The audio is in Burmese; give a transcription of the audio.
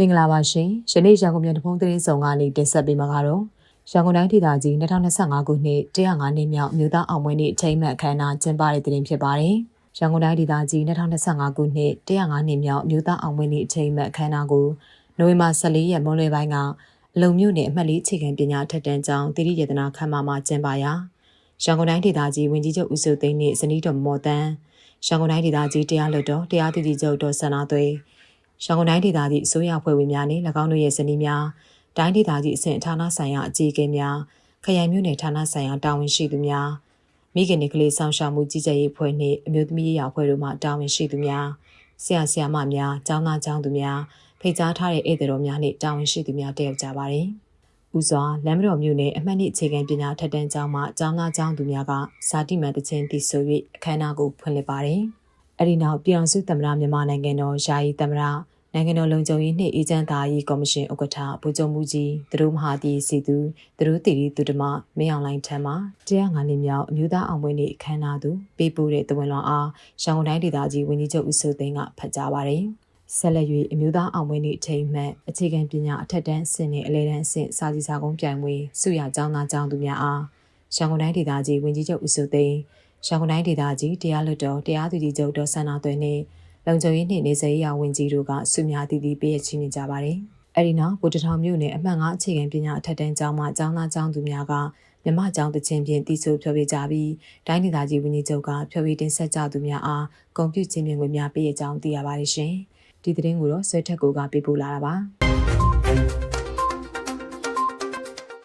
မင်္ဂလာပါရှင်။ယနေ့ရန်ကုန်မြို့တဖုံးသတင်းဆောင်ကနေတင်ဆက်ပေးမှာကတော့ရန်ကုန်တိုင်းဒေသကြီး2025ခုနှစ်105နှစ်မြောက်မြို့သားအောင်ပွဲနေ့အထိမ်းအမှတ်အခမ်းအနားကျင်းပတဲ့တင်ဖြစ်ပါတယ်။ရန်ကုန်တိုင်းဒေသကြီး2025ခုနှစ်105နှစ်မြောက်မြို့သားအောင်ပွဲနေ့အထိမ်းအမှတ်အခမ်းအနားကိုနိုဝင်ဘာ14ရက်မွန်းလွဲပိုင်းကအလုံမြို့နယ်အမှတ်လေးအခြေခံပညာထက်တန်းကျောင်းတိရိယတနာခမ်းမမှာကျင်းပရာရန်ကုန်တိုင်းဒေသကြီးဝင်ကြီးချုပ်ဦးစိုးသိန်းနှင့်ဇနီးတော်မော်တန်းရန်ကုန်တိုင်းဒေသကြီးတရားလွှတ်တော်တရားသူကြီးချုပ်ဒေါ်ဆန္ဒသွေး ရန်ကုန်တိုင်းဒေသကြီးအစိုးရဖွဲ့ဝင်များနှင့်၎င်းတို့ရဲ့ဇနီးများတိုင်းဒေသကြီးအဆင့်ဌာနဆိုင်ရာအကြီးအကဲများခရိုင်မြို့နယ်ဌာနဆိုင်ရာတာဝန်ရှိသူများမိခင်တွေကလေးဆောင်ရှောက်မှုကြီးကြပ်ရေးဖွဲ့နှင့်အမျိုးသမီးရေးရာဖွဲ့တို့မှတာဝန်ရှိသူများဆရာဆရာမများကျောင်းသားကျောင်းသူများဖိတ်ကြားထားတဲ့ဧည့်သည်တော်များနှင့်တာဝန်ရှိသူများတက်ရောက်ကြပါသည်။ဦးစွာလမ်းမတော်မြို့နယ်အမှတ်နှစ်အခြေခံပညာထက်တန်းကျောင်းမှကျောင်းသားကျောင်းသူများကဇာတိမန်တခြင်းတည်ဆို၍အခမ်းအနားကိုဖွင့်လှစ်ပါတယ်။အဲဒီနောက်ပြည်အောင်စုသမ္မတမြန်မာနိုင်ငံတော်ယာယီသမ္မတ နိုင်ငံတော်လုံခြုံရေးနှင့်အေဂျင့်သားရေးကော်မရှင်ဥက္ကဋ္ဌဗိုလ်ချုပ်မှုကြီးသူတို့မဟာတီစီသူသူတို့တီရီသူဓမ္မမင်းအောင်လိုင်းထံမှတရားငါးနှစ်မြောက်အမျိုးသားအောင်ပွဲနေ့အခမ်းအနားသို့ပေးပို့တဲ့တဝန်လွန်အားရန်ကုန်တိုင်းဒေသကြီးဝန်ကြီးချုပ်ဦးစိုးသိန်းကဖတ်ကြားပါတယ်ဆက်လက်၍အမျိုးသားအောင်ပွဲနေ့အထိမ်းအမှတ်အခြေခံပညာအထက်တန်းအဆင့်နှင့်အလယ်တန်းအဆင့်စာစီစာကုန်းပြိုင်ပွဲစုရကျောင်းသားကျောင်းသူများအားရန်ကုန်တိုင်းဒေသကြီးဝန်ကြီးချုပ်ဦးစိုးသိန်းရန်ကုန်တိုင်းဒေသကြီးတရားလွှတ်တော်တရားသူကြီးချုပ်ဒေါ်ဆန္ဒသွင်းနှင့် လုံခြုံရေးနှင့်နေဆက်ရေးရာဝန်ကြီးတို့ကဆုများတည်တည်ပေးရချီးမြှင့်ကြပါတယ်။အဲဒီနောက်ဗိုလ်တထောင်မြို့နယ်အမှတ်၅အခြေခံပညာအထက်တန်းကျောင်းမှကျောင်းသားကျောင်းသူများကမြမကျောင်းတချင်းဖြင့်တည်ဆူဖျော်ပြကြပြီးတိုင်းဒေသကြီးဝန်ကြီးချုပ်ကဖျော်ပြတင်ဆက်ကြသူများအားဂုဏ်ပြုချီးမြှင့်ငွေများပေးရကြောင်းသိရပါတယ်ရှင်။ဒီသတင်းကိုတော့ဆွဲထက်ကိုကပေးပို့လာတာပါ။